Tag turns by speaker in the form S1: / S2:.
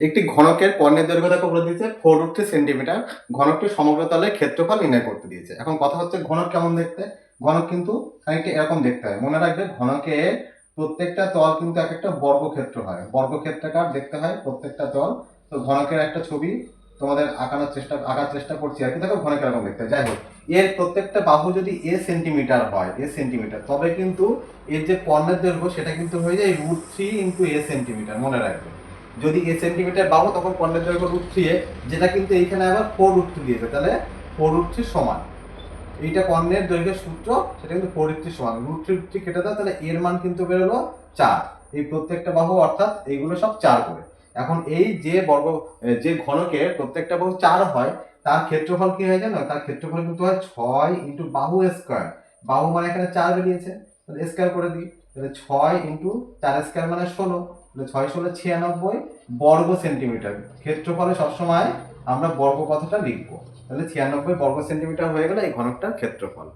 S1: একটি ঘনকের কর্ণের দৈর্ঘ্য দেখো বলে দিয়েছে ফোর রুট থ্রি সেন্টিমিটার ঘনকটি সমগ্র তলের ক্ষেত্রফল নির্ণয় করতে দিয়েছে। এখন কথা হচ্ছে ঘনক কেমন দেখতে? ঘনক কিন্তু খানিকটা এরকম দেখতে হয়। মনে রাখবে ঘনকের প্রত্যেকটা তল কিন্তু এক একটা বর্গক্ষেত্র হয়। বর্গক্ষেত্রাকার দেখতে হয় প্রত্যেকটা তল। তো ঘনকের একটা ছবি তোমাদের আঁকানোর চেষ্টা, আঁকার চেষ্টা করছি আর কি। দেখো ঘনক এরকম দেখতে যাই হোক, এর প্রত্যেকটা বাহু যদি এ সেন্টিমিটার হয় এ সেন্টিমিটার তবে কিন্তু এর যে কর্ণের দৈর্ঘ্য সেটা কিন্তু হয়ে যায় root three into A centimetre মনে রাখবে। যদি এ সেন্টিমিটার পাবো তখন কর্ণের দৈর্ঘ্য রুট থ্রি যেটা কিন্তু এইখানে আবার ফোর রুট থ্রি দিয়েছে। তাহলে ফোর রুট থ্রি সমান। এইটা কর্ণের দৈর্ঘ্যের সূত্র, সেটা কিন্তু ফোর রুট থ্রি সমান। রুট থ্রি রুট থ্রি কেটে দাও, তাহলে এর মান কিন্তু বেরোলো চার। এই প্রত্যেকটা বাহু, অর্থাৎ এইগুলো সব চার করে। এখন এই যে বর্গ, যে ঘনকের প্রত্যেকটা বাহু চার হয়, তার ক্ষেত্রফল কি হয় জানো? তার ক্ষেত্রফল কিন্তু হয় ছয় ইন্টু বাহু স্কোয়ার বাহু মানে এখানে চার বেরিয়েছে। স্কোয়ার করে দিই। তাহলে ছয় ইন্টু চার স্কোয়ার মানে ষোলো। ছয় ষোলো ছিয়ানব্বই বর্গ সেন্টিমিটার ক্ষেত্রফলে সবসময় আমরা বর্গ কথাটা লিখব। তাহলে ছিয়ানব্বই বর্গ সেন্টিমিটার হয়ে গেলে এই ঘনকটার ক্ষেত্রফল।